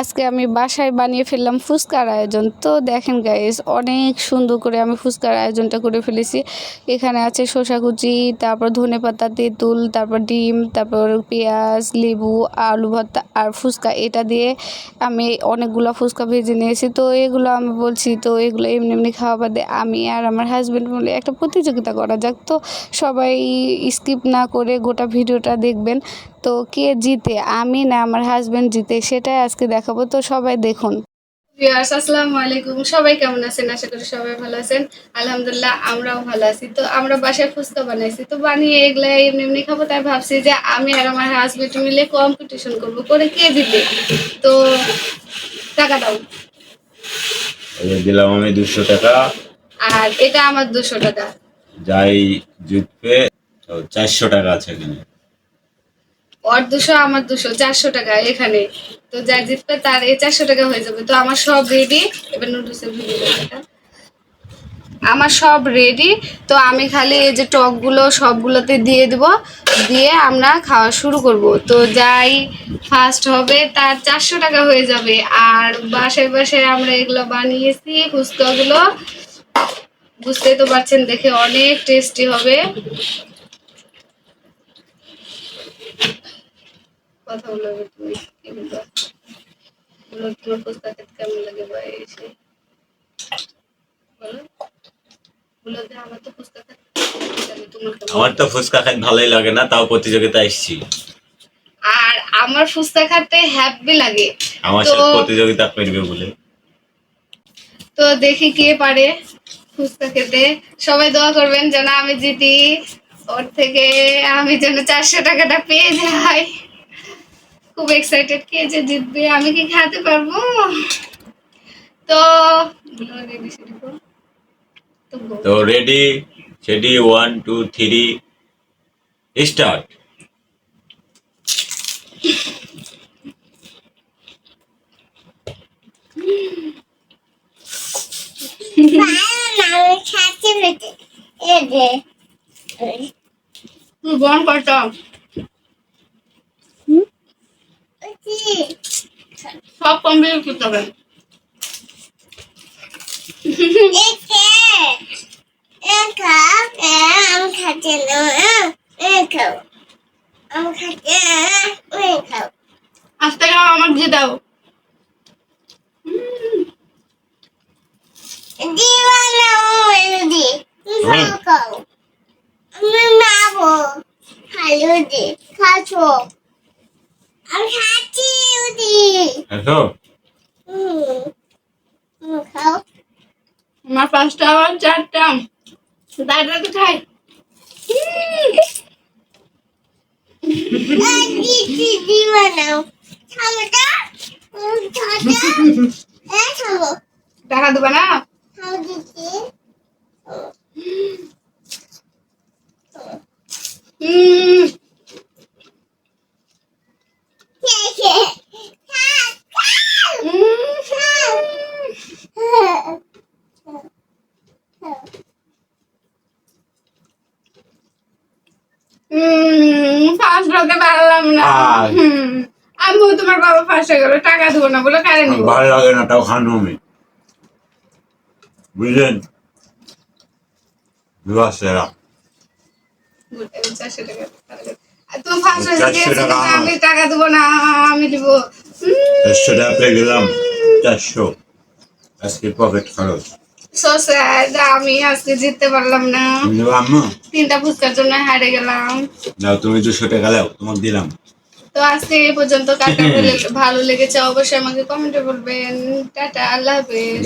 আজকে আমি বাসায় বানিয়ে ফেললাম ফুচকার আয়োজন। তো দেখেন গাইস অনেক সুন্দর করে আমি ফুচকার আয়োজনটা করে ফেলেছি। এখানে আছে শসা কুচি, তারপর ধনে পাতা, তেঁতুল, তারপর ডিম, তারপর পেঁয়াজ, লেবু, আলু ভর্তা আর ফুচকা। এটা দিয়ে আমি অনেকগুলো ফুচকা ভেজে নিয়েছি। তো এগুলো আমি বলছি, তো এগুলো এমনি এমনি খাওয়া বাদে আমি আর আমার হাজব্যান্ড মিলে একটা প্রতিযোগিতা করা যাক। তো সবাই স্কিপ না করে গোটা ভিডিওটা দেখবেন। তো কে জিতে? আমি না আমার হাজবেন্ড জিতে সেটাই আজকে দেখাবো। তো সবাই দেখুন। ভিউয়ার্স আসসালামু আলাইকুম। সবাই কেমন আছেন? আশা করি সবাই ভালো আছেন। আলহামদুলিল্লাহ আমরাও ভালো আছি। তো আমরা বাসায় ফুচকা বানাইছি। তো বানিয়ে এগুলা এমনি এমনি খাব তাই ভাবছি যে আমি আর আমার হাজবেন্ড মিলে কম্পিটিশন করব। করে কে জিতে? তো টাকা দাও। দিলাম আমি দুশো টাকা। আর এটা আমার দুশো টাকা। যাই জিতবে চারশো টাকা আছে এখানে। ওর দুশো, আমার দুশো, চারশো টাকা এখানে। তো যা জিতবে তার এই চারশো টাকা হয়ে যাবে। তো আমার সব রেডি এবার নুডলসের আমার সব রেডি তো আমি খালি এই যে টকগুলো সবগুলোতে দিয়ে দেব। দিয়ে আমরা খাওয়া শুরু করব। তো যাই ফার্স্ট হবে, তার চারশো টাকা হয়ে যাবে। আর বাসায় বাসায় আমরা এগুলো বানিয়েছি, ফুচকাগুলো। বুঝতেই তো পারছেন দেখে অনেক টেস্টি হবে। ফুচকা খেতে কেমন লাগে বা এসে? বলো। বলো যে আমার তো ফুচকা খেতে আমার তো ফুচকা ভালোই লাগে না তাও প্রতিযোগিতা এসছি আর আমার ফুচকা খেতে হ্যাপি লাগে। আমার তো- সাথে প্রতিযোগিতা করবে বলে। তো দেখি কে পারে ফুচকা খেতে। সবাই দোয়া করবেন যেন আমি জিতি ওর থেকে আমি যেন চারশো টাকাটা পেয়ে যাই। খুব এক্সাইটেড কে যে জিতবে আমি কি খেতে পারব? তো। তো ready steady one two three start তুই বন করতো সব কমপ্লিট করতে হবে। আস্তে খাও আমার দিয়ে দাও। খাচ্ছো। আমি খাচ্ছি উদি। দেখো খাও। আমার পাঁচটা আবার চারটা। দাঁড়া তো খাই দিদি টাকা দেবা না? খাও দিদি উম, কে কে খা উম, উম, হতে পারলাম না। আম্মু তোমার বাবা হয়ে গেল টাকা দেবো না বলে কারে নিবো? ভালো লাগে না তাও খানো আমি বুঝলেন? বিবাসেরা আমি তুমি গেছো আমি টাকা দেবো না আমি দিব। চারশো টাকা পেয়ে গেলাম চারশো। আজকে পকেট খরচ। সো স্যার আমি আজকে জিততে পারলাম না। তিনটা ফুচকার জন্য হারে গেলাম। নাও তুমি দুশো টাকা দাও তোমাকে দিলাম। তো আজকে এই পর্যন্ত কাকা ভালো লেগেছে অবশ্যই আমাকে কমেন্টে বলবেন। টাটা আল্লাহ হাফেজ।